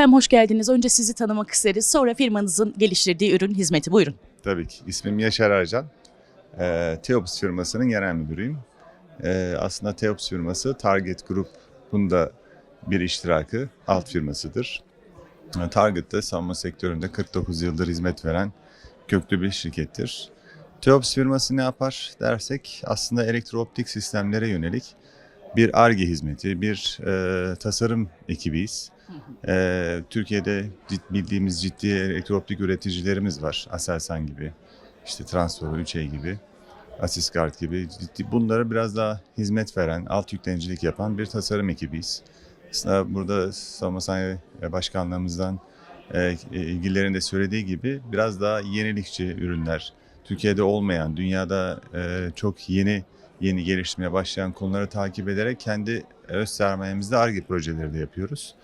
Efendim hoş geldiniz. Önce sizi tanımak isteriz. Sonra firmanızın geliştirdiği ürün, hizmeti. Buyurun. Tabii ki. İsmim Yaşar Arcan. Ee, Teops firmasının genel müdürüyüm. Ee, aslında Teops firması Target Group'un da bir iştirakı, alt firmasıdır. Ee, Target de savunma sektöründe 49 yıldır hizmet veren köklü bir şirkettir. Teops firması ne yapar dersek aslında elektrooptik sistemlere yönelik bir ARGE hizmeti, bir e, tasarım ekibiyiz. Ee, Türkiye'de cid- bildiğimiz ciddi elektrooptik üreticilerimiz var. Aselsan gibi, işte Transfer 3 gibi, Asiscard gibi. Ciddi, bunlara biraz daha hizmet veren, alt yüklenicilik yapan bir tasarım ekibiyiz. Aslında burada Savunma Sanayi Başkanlığımızdan e, ilgililerinde söylediği gibi biraz daha yenilikçi ürünler, Türkiye'de olmayan, dünyada e, çok yeni yeni gelişmeye başlayan konuları takip ederek kendi öz sermayemizde ARGE projeleri de yapıyoruz.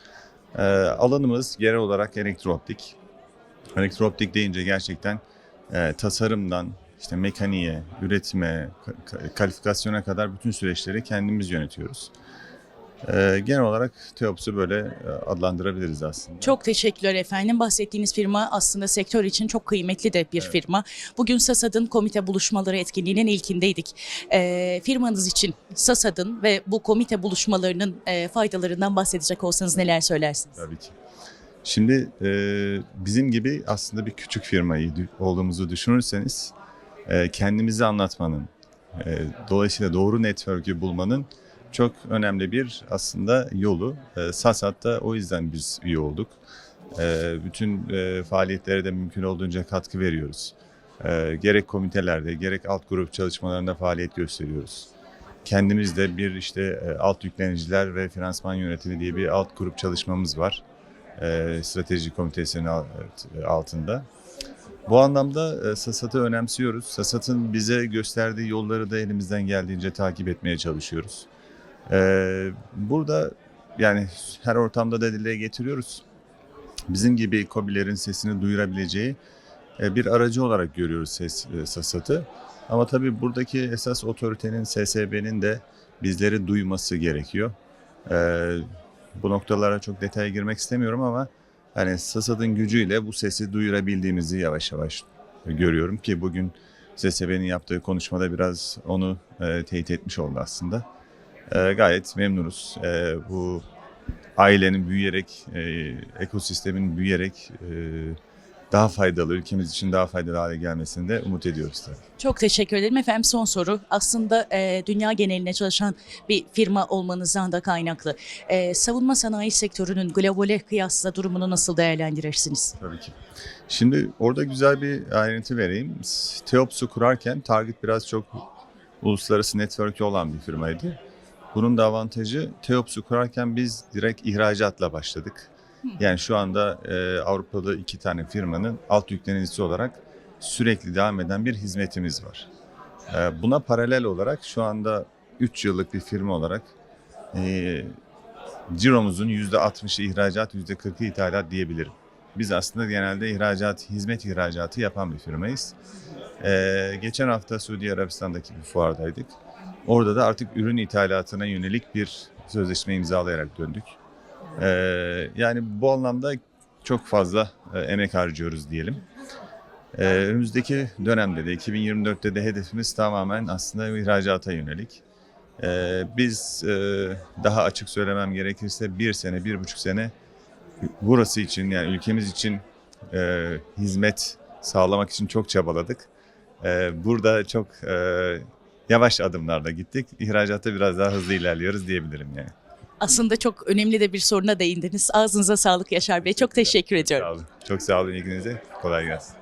Ee, alanımız genel olarak elektrooptik. Elektrooptik deyince gerçekten e, tasarımdan işte mekaniğe, üretime, ka- ka- kalifikasyona kadar bütün süreçleri kendimiz yönetiyoruz. Ee, genel olarak Teops'u böyle e, adlandırabiliriz aslında. Çok teşekkürler efendim. Bahsettiğiniz firma aslında sektör için çok kıymetli de bir firma. Bugün SASAD'ın komite buluşmaları etkinliğinin ilkindeydik. Ee, firmanız için SASAD'ın ve bu komite buluşmalarının e, faydalarından bahsedecek olsanız neler söylersiniz? Tabii ki. Şimdi e, bizim gibi aslında bir küçük firmayı dü- olduğumuzu düşünürseniz e, kendimizi anlatmanın, e, dolayısıyla doğru network'ü bulmanın çok önemli bir aslında yolu. E, SASAT'ta o yüzden biz üye olduk. E, bütün e, faaliyetlere de mümkün olduğunca katkı veriyoruz. E, gerek komitelerde, gerek alt grup çalışmalarında faaliyet gösteriyoruz. Kendimiz de bir işte e, alt yükleniciler ve finansman yönetimi diye bir alt grup çalışmamız var e, strateji komitesinin al- altında. Bu anlamda e, SASAT'ı önemsiyoruz. SASAT'ın bize gösterdiği yolları da elimizden geldiğince takip etmeye çalışıyoruz. E, burada yani her ortamda da dile getiriyoruz. Bizim gibi KOBİ'lerin sesini duyurabileceği e, bir aracı olarak görüyoruz ses, e, SASAT'ı. Ama tabii buradaki esas otoritenin, SSB'nin de bizleri duyması gerekiyor. E, bu noktalara çok detaya girmek istemiyorum ama hani SASAD'ın gücüyle bu sesi duyurabildiğimizi yavaş yavaş görüyorum ki bugün SSB'nin yaptığı konuşmada biraz onu e, teyit etmiş oldu aslında. E, gayet memnunuz. E, bu ailenin büyüyerek, e, ekosistemin büyüyerek e, daha faydalı, ülkemiz için daha faydalı hale gelmesini de umut ediyoruz tabii. Çok teşekkür ederim efendim. Son soru. Aslında e, dünya geneline çalışan bir firma olmanızdan da kaynaklı. E, savunma sanayi sektörünün globale kıyasla durumunu nasıl değerlendirirsiniz? Tabii ki. Şimdi orada güzel bir ayrıntı vereyim. Teops'u kurarken Target biraz çok uluslararası network'ü olan bir firmaydı. Bunun da avantajı Teops'u kurarken biz direkt ihracatla başladık. Yani şu anda e, Avrupa'da iki tane firmanın alt yüklenicisi olarak sürekli devam eden bir hizmetimiz var. E, buna paralel olarak şu anda 3 yıllık bir firma olarak e, ciromuzun %60'ı ihracat, %40'ı ithalat diyebilirim. Biz aslında genelde ihracat, hizmet ihracatı yapan bir firmayız. Ee, geçen hafta Suudi Arabistan'daki bir fuardaydık. Orada da artık ürün ithalatına yönelik bir sözleşme imzalayarak döndük. Ee, yani bu anlamda çok fazla e, emek harcıyoruz diyelim. Ee, önümüzdeki dönemde de 2024'te de hedefimiz tamamen aslında ihracata yönelik. Ee, biz e, daha açık söylemem gerekirse bir sene, bir buçuk sene burası için yani ülkemiz için e, hizmet sağlamak için çok çabaladık. E, burada çok e, yavaş adımlarla gittik. İhracatta biraz daha hızlı ilerliyoruz diyebilirim yani. Aslında çok önemli de bir soruna değindiniz. Ağzınıza sağlık Yaşar Bey. Çok teşekkür ediyorum. Sağ olun. Çok sağ olun ilginize. Kolay gelsin.